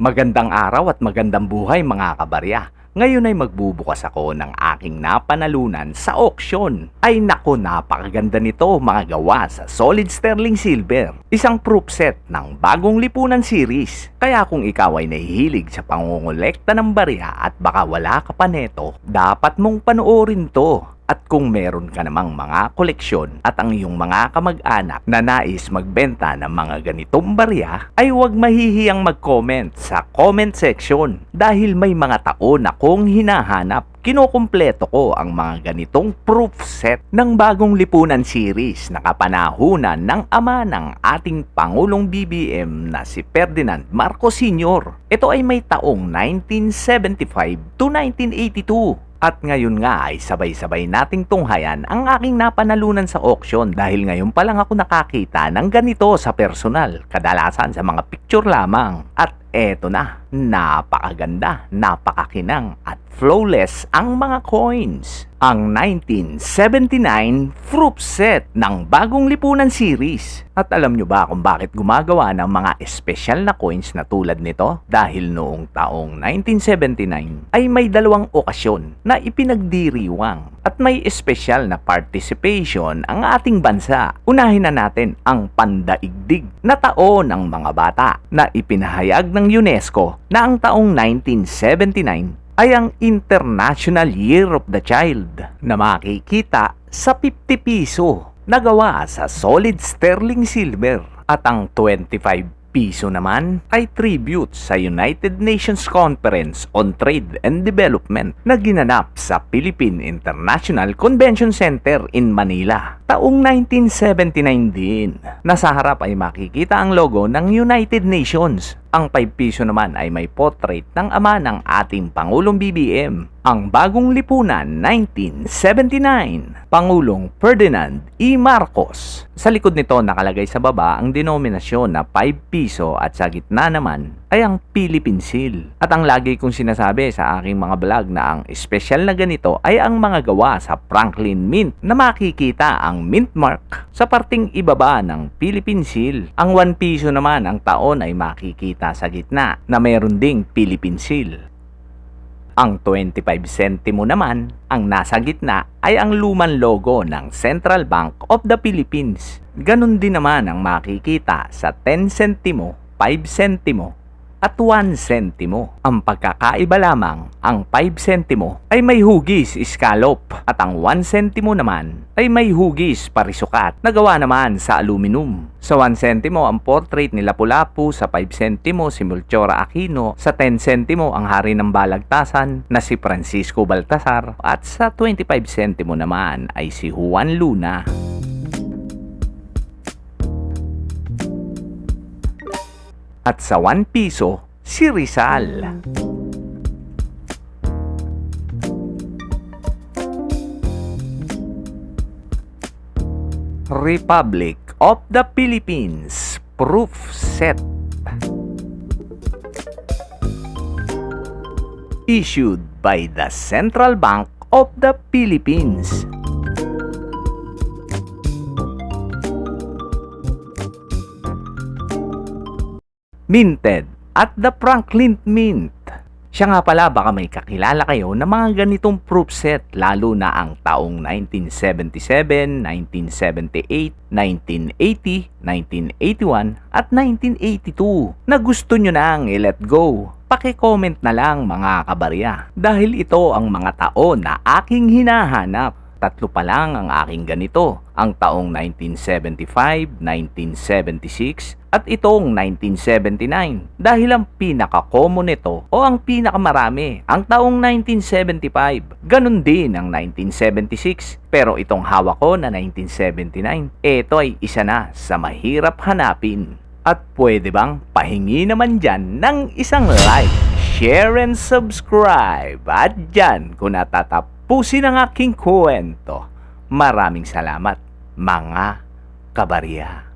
Magandang araw at magandang buhay mga kabarya. Ngayon ay magbubukas ako ng aking napanalunan sa auction. Ay nako napakaganda nito mga gawa sa solid sterling silver. Isang proof set ng bagong lipunan series. Kaya kung ikaw ay nahihilig sa pangongolekta ng barya at baka wala ka pa neto, dapat mong panoorin to. At kung meron ka namang mga koleksyon at ang iyong mga kamag-anak na nais magbenta ng mga ganitong barya, ay huwag mahihiyang mag-comment sa comment section dahil may mga taon akong hinahanap. Kinokompleto ko ang mga ganitong proof set ng bagong lipunan series na kapanahunan ng ama ng ating Pangulong BBM na si Ferdinand Marcos Sr. Ito ay may taong 1975 to 1982 at ngayon nga ay sabay-sabay nating tunghayan ang aking napanalunan sa auction dahil ngayon pa lang ako nakakita ng ganito sa personal, kadalasan sa mga picture lamang. At eto na, napakaganda, napakakinang at flawless ang mga coins. Ang 1979 Fruit Set ng Bagong Lipunan Series. At alam nyo ba kung bakit gumagawa ng mga espesyal na coins na tulad nito? Dahil noong taong 1979 ay may dalawang okasyon na ipinagdiriwang at may espesyal na participation ang ating bansa. Unahin na natin ang pandaigdig na taon ng mga bata na ipinahayag ng UNESCO na ang taong 1979 ay ang International Year of the Child na makikita sa 50 piso na gawa sa solid sterling silver at ang 25 piso naman ay tribute sa United Nations Conference on Trade and Development na ginanap sa Philippine International Convention Center in Manila taong 1979 din. Nasa harap ay makikita ang logo ng United Nations. Ang 5 piso naman ay may portrait ng ama ng ating Pangulong BBM. Ang bagong lipunan 1979, Pangulong Ferdinand E. Marcos. Sa likod nito nakalagay sa baba ang denominasyon na 5 piso at sa gitna naman ay ang Philippine Seal. At ang lagi kong sinasabi sa aking mga vlog na ang espesyal na ganito ay ang mga gawa sa Franklin Mint na makikita ang mint mark sa parting ibaba ng Philippine Seal. Ang 1 piso naman ang taon ay makikita sa gitna na mayroon ding Philippine Seal. Ang 25 sentimo naman, ang nasa gitna ay ang lumang logo ng Central Bank of the Philippines. Ganon din naman ang makikita sa 10 sentimo, 5 sentimo, at 1 sentimo. Ang pagkakaiba lamang, ang 5 sentimo ay may hugis scallop at ang 1 sentimo naman ay may hugis parisukat na gawa naman sa aluminum. Sa 1 sentimo ang portrait ni Lapu-Lapu, sa 5 sentimo si Melchora Aquino, sa 10 sentimo ang hari ng balagtasan na si Francisco Baltasar at sa 25 sentimo naman ay si Juan Luna. At sa 1 piso, si Rizal. Republic of the Philippines Proof Set Issued by the Central Bank of the Philippines minted at the Franklin Mint. Siya nga pala baka may kakilala kayo na mga ganitong proof set lalo na ang taong 1977, 1978, 1980, 1981 at 1982 na gusto nyo nang i-let go. Paki-comment na lang mga kabarya dahil ito ang mga taon na aking hinahanap tatlo pa lang ang aking ganito. Ang taong 1975, 1976, at itong 1979. Dahil ang pinaka-common nito o ang pinakamarami, ang taong 1975. Ganon din ang 1976. Pero itong hawak ko na 1979, ito ay isa na sa mahirap hanapin. At pwede bang pahingi naman dyan ng isang like, share, and subscribe. At dyan kung natatapusin ang aking kwento. Maraming salamat mga kabarya.